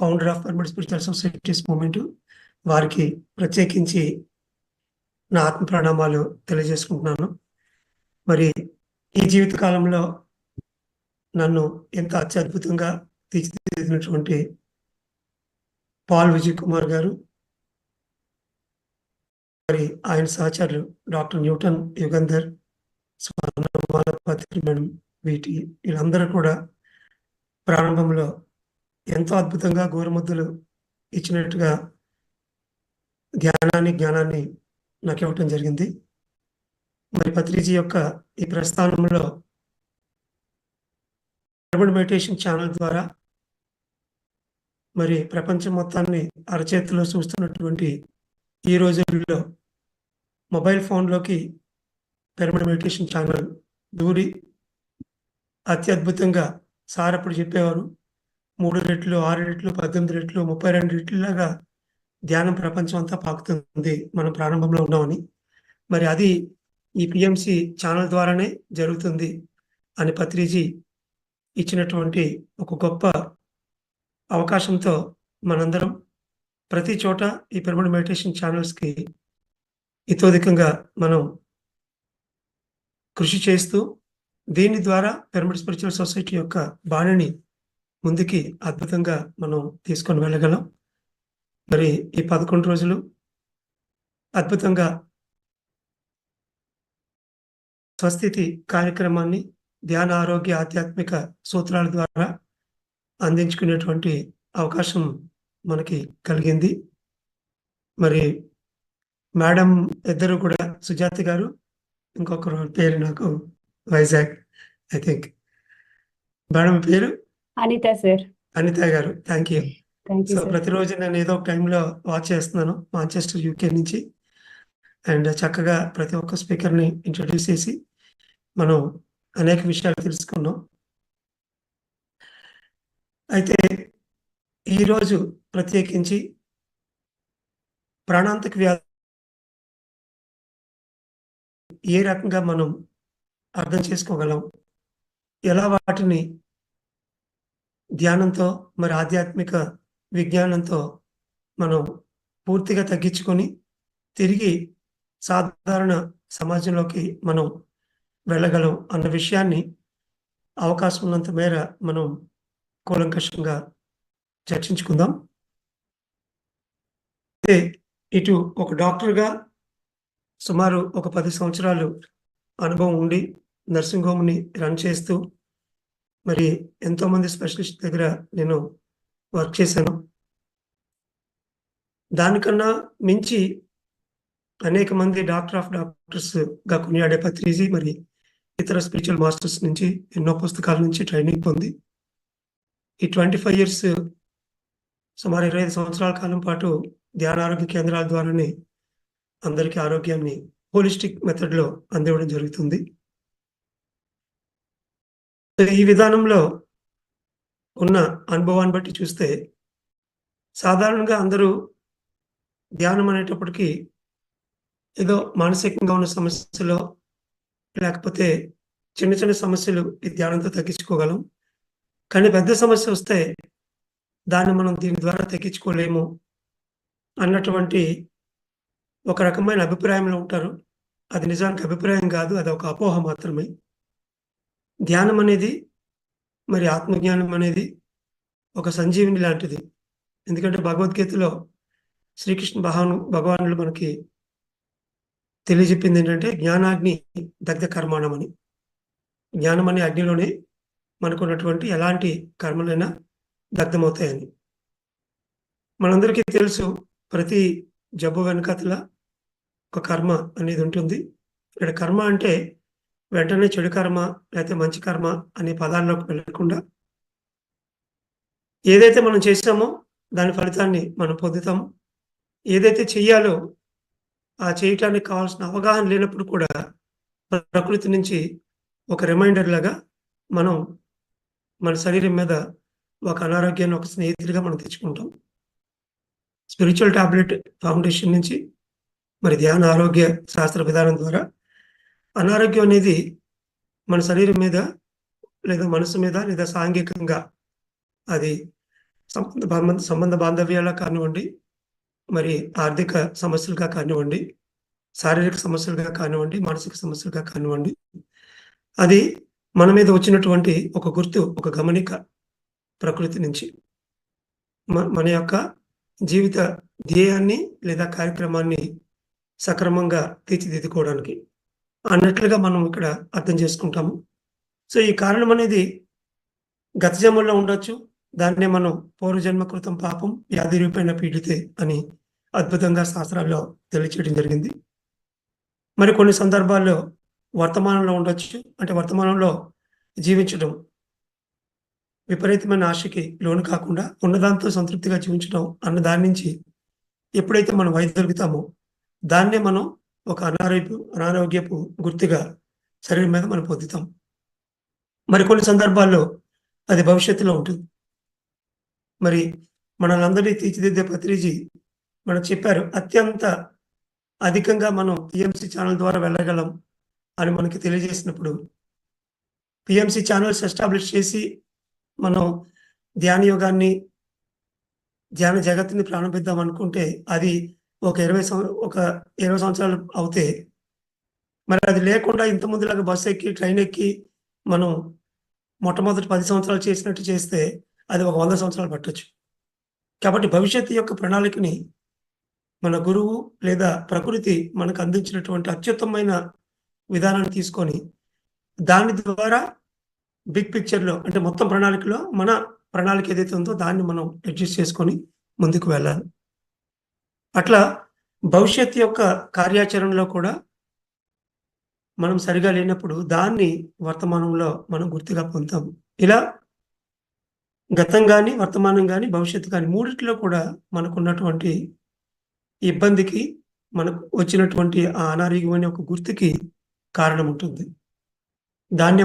Founder of permanent spiritual societies movement వారికి ప్రత్యేకించి నా ఆత్మ ప్రణామాలు తెలియజేసుకుంటున్నాను. మరి ఈ జీవిత కాలంలో నన్ను ఎంత అత్యద్భుతంగా తీర్చిదిద్దినటువంటి పాల్ విజయ్ కుమార్ గారు మరి ఆయన సహచరులు doctor Newton Yugandhar Swarnamala Patri madam వీటి వీళ్ళందరూ కూడా ప్రారంభంలో ఎంతో అద్భుతంగా గోరుమద్దులు ఇచ్చినట్టుగా ధ్యానాన్ని జ్ఞానాన్ని నాకు ఇవ్వటం జరిగింది. మరి పత్రిజీ యొక్క ఈ ప్రస్థానంలో మెడిటేషన్ ఛానల్ ద్వారా మరి ప్రపంచం మొత్తాన్ని అరచేతిలో చూస్తున్నటువంటి ఈ రోజుల్లో మొబైల్ ఫోన్లోకి పిరమిడ్ మెడిటేషన్ ఛానల్ దూరి అత్యద్భుతంగా సార్ అప్పుడు చెప్పేవారు. మూడు రెట్లు ఆరు రెట్లు పద్దెనిమిది రెట్లు ముప్పై రెండు రెట్లులాగా ధ్యానం ప్రపంచం అంతా పాకుతుంది మనం ప్రారంభంలో ఉన్నామని. మరి అది ఈ పిఎంసి ఛానల్ ద్వారానే జరుగుతుంది అని పత్రిజీ ఇచ్చినటువంటి ఒక గొప్ప అవకాశంతో మనందరం ప్రతి చోట ఈ పిరమిడ్ మెడిటేషన్ ఛానల్స్కి ఇతోధికంగా మనం కృషి చేస్తూ దీని ద్వారా పిరమిడ్ స్పిరిచువల్ సొసైటీ యొక్క బాణిని ముందుకి అద్భుతంగా మనం తీసుకొని వెళ్ళగలం. మరి ఈ పదకొండు రోజులు అద్భుతంగా స్వస్థితి కార్యక్రమాన్ని ధ్యాన ఆరోగ్య ఆధ్యాత్మిక సూత్రాల ద్వారా అందించుకునేటువంటి అవకాశం మనకి కలిగింది. మరి మేడం ఇద్దరు కూడా సుజాత గారు ఇంకొకరు పేరు నాకు వైజాగ్ ఐ థింక్. మేడం పేరు అనిత సార్. అనిత గారు థ్యాంక్ యూ సో ప్రతిరోజు నేను ఏదో ఒక టైంలో వాచ్ చేస్తున్నాను మాంచెస్టర్ యూకే నుంచి. అండ్ చక్కగా ప్రతి ఒక్క స్పీకర్ని ఇంట్రడ్యూస్ చేసి మనం అనేక విషయాలు తెలుసుకున్నాం. అయితే ఈరోజు ప్రత్యేకించి ప్రాణాంతక వ్యాధి ఏ రకంగా మనం అర్థం చేసుకోగలం? ఎలా వాటిని ధ్యానంతో మరి ఆధ్యాత్మిక విజ్ఞానంతో మనం పూర్తిగా తగ్గించుకొని తిరిగి సాధారణ సమాజంలోకి మనం వెళ్ళగలం అన్న విషయాన్ని అవకాశం ఉన్నంత మేర మనం కూలంకషంగా చర్చించుకుందాం. అయితే ఇటు ఒక డాక్టర్గా సుమారు ఒక పది సంవత్సరాలు అనుభవం ఉండి నర్సింగ్ హోమ్ని రన్ చేస్తూ మరి ఎంతోమంది స్పెషలిస్ట్ దగ్గర నేను వర్క్ చేశాను. దానికన్నా మించి అనేక మంది డాక్టర్ ఆఫ్ డాక్టర్స్గా కొనియాడే పత్రిజీ మరి ఇతర స్పిరిచువల్ మాస్టర్స్ నుంచి ఎన్నో పుస్తకాల నుంచి ట్రైనింగ్ పొంది ఈ ట్వంటీ ఫైవ్ ఇయర్స్ సుమారు ఇరవై ఐదు సంవత్సరాల కాలం పాటు ధ్యాన ఆరోగ్య కేంద్రాల ద్వారానే అందరికీ ఆరోగ్యాన్ని హోలిస్టిక్ మెథడ్లో అందివ్వడం జరుగుతుంది. ఈ విధానంలో ఉన్న అనుభవాన్ని బట్టి చూస్తే సాధారణంగా అందరూ ధ్యానం అనేటప్పటికీ ఏదో మానసికంగా ఉన్న సమస్యలో లేకపోతే చిన్న చిన్న సమస్యలు ఈ ధ్యానంతో తగ్గించుకోగలం. కానీ పెద్ద సమస్య వస్తే దాన్ని మనం దీని ద్వారా తగ్గించుకోలేము అన్నటువంటి ఒక రకమైన అభిప్రాయంలో ఉంటారు. అది నిజానికి అభిప్రాయం కాదు అది ఒక అపోహ మాత్రమే. ధ్యానం అనేది మరి ఆత్మజ్ఞానం అనేది ఒక సంజీవిని లాంటిది. ఎందుకంటే భగవద్గీతలో శ్రీకృష్ణ భగవాను భగవానులు మనకి తెలియజెప్పింది ఏంటంటే జ్ఞానాగ్ని దగ్ధ కర్మాణం అని జ్ఞానం అనే అగ్నిలోనే మనకున్నటువంటి ఎలాంటి కర్మలైనా దగ్ధమవుతాయని. మనందరికీ తెలుసు ప్రతి జబ్బు వెనకతల ఒక కర్మ అనేది ఉంటుంది. ఇక్కడ కర్మ అంటే వెంటనే చెడు కర్మ లేకపోతే మంచి కర్మ అనే పదాల్లోకి వెళ్ళకుండా ఏదైతే మనం చేసామో దాని ఫలితాన్ని మనం పొందుతాము ఏదైతే చెయ్యాలో ఆ చేయటానికి కావాల్సిన అవగాహన లేనప్పుడు కూడా ప్రకృతి నుంచి ఒక రిమైండర్ లాగా మనం మన శరీరం మీద ఒక అనారోగ్యాన్ని ఒక స్నేహితుడిగా మనం తెచ్చుకుంటాం. స్పిరిచువల్ టాబ్లెట్ ఫౌండేషన్ నుంచి మరి ధ్యాన ఆరోగ్య శాస్త్ర విధానం ద్వారా అనారోగ్యం అనేది మన శరీరం మీద లేదా మనసు మీద లేదా సాంఘికంగా అది సంబంధ సంబంధ బాంధవ్యాల కానివ్వండి, మరి ఆర్థిక సమస్యలుగా కానివ్వండి, శారీరక సమస్యలుగా కానివ్వండి, మానసిక సమస్యలుగా కానివ్వండి. అది మన మీద వచ్చినటువంటి ఒక గుర్తు, ఒక గమనిక ప్రకృతి నుంచి. మన యొక్క జీవిత ధ్యేయాన్ని లేదా కార్యక్రమాన్ని సక్రమంగా తీర్చిదిద్దుకోవడానికి అన్నట్లుగా మనం ఇక్కడ అర్థం చేసుకుంటాము. సో, ఈ కారణం అనేది గత జన్మల్లో ఉండొచ్చు. దాన్నే మనం పూర్వజన్మ కృతం పాపం వ్యాధి రూపేణ పీడితే అని అద్భుతంగా శాస్త్రాల్లో తెలియచేయడం జరిగింది. మరి కొన్ని సందర్భాల్లో వర్తమానంలో ఉండొచ్చు. అంటే వర్తమానంలో జీవించడం విపరీతమైన ఆశకి లోను కాకుండా ఉన్నదాంతో సంతృప్తిగా జీవించడం అన్న దాని నుంచి ఎప్పుడైతే మనం వైదొలుగుతామో దాన్నే మనం ఒక అనారోగ్య అనారోగ్యపు గుర్తుగా శరీరం మీద మనం పొందుతాం. మరి కొన్ని సందర్భాల్లో అది భవిష్యత్తులో ఉంటుంది. మరి మనలందరినీ తీర్చిదిద్దే పత్రిజీ మనం చెప్పారు. అత్యంత అధికంగా మనం పిఎంసి ఛానల్ ద్వారా వెళ్ళగలం అని మనకి తెలియజేసినప్పుడు పిఎంసి ఛానల్స్ ఎస్టాబ్లిష్ చేసి మనం ధ్యాన యోగాన్ని ధ్యాన జగత్తుని ప్రారంభిద్దాం అనుకుంటే అది ఒక ఇరవై ఒక 20 సంవత్సరాలు అవుతే మరి అది లేకుండా ఇంత ముందులాగా బస్సు ఎక్కి, ట్రైన్ ఎక్కి మనం మొట్టమొదటి పది సంవత్సరాలు చేసినట్టు చేస్తే అది ఒక వంద సంవత్సరాలు పట్టొచ్చు. కాబట్టి భవిష్యత్తు యొక్క ప్రణాళికని మన గురువు లేదా ప్రకృతి మనకు అందించినటువంటి అత్యుత్తమైన విధానాన్ని తీసుకొని దాని ద్వారా బిగ్ పిక్చర్‌లో అంటే మొత్తం ప్రణాళికలో మన ప్రణాళిక ఏదైతే ఉందో దాన్ని మనం అడ్జస్ట్ చేసుకొని ముందుకు వెళ్ళాలి. అట్లా భవిష్యత్తు యొక్క కార్యాచరణలో కూడా మనం సరిగా లేనప్పుడు దాన్ని వర్తమానంలో మనం గుర్తుగా పొందుతాం. ఇలా గతం గాని, వర్తమానం కానీ భవిష్యత్తు కానీ మూడిట్లో కూడా మనకున్నటువంటి ఇబ్బందికి మనకు వచ్చినటువంటి ఆ అనారోగ్యం ఒక గుర్తుకి కారణం ఉంటుంది. దాన్నే